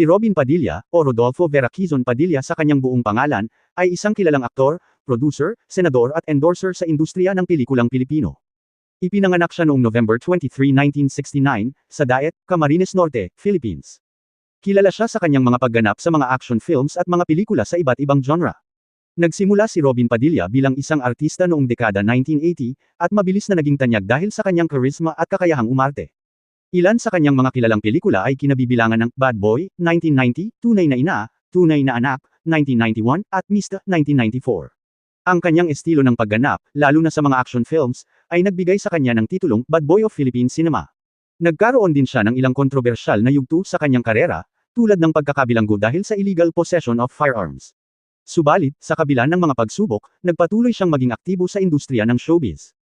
Si Robin Padilla, o Rodolfo Veraquizon Padilla sa kanyang buong pangalan, ay isang kilalang aktor, producer, senador at endorser sa industriya ng pelikulang Pilipino. Ipinanganak siya noong November 23, 1969, sa Daet, Camarines Norte, Philippines. Kilala siya sa kanyang mga pagganap sa mga action films at mga pelikula sa iba't ibang genre. Nagsimula si Robin Padilla bilang isang artista noong dekada 1980, at mabilis na naging tanyag dahil sa kanyang charisma at kakayahang umarte. Ilan sa kanyang mga kilalang pelikula ay kinabibilangan ng Bad Boy, 1990, Tunay na Ina, Tunay na Anak, 1991, at Mr. 1994. Ang kanyang estilo ng pagganap, lalo na sa mga action films, ay nagbigay sa kanya ng titulong Bad Boy of Philippine Cinema. Nagkaroon din siya ng ilang kontrobersyal na yugto sa kanyang karera, tulad ng pagkakabilanggo dahil sa illegal possession of firearms. Subalit, sa kabila ng mga pagsubok, nagpatuloy siyang maging aktibo sa industriya ng showbiz.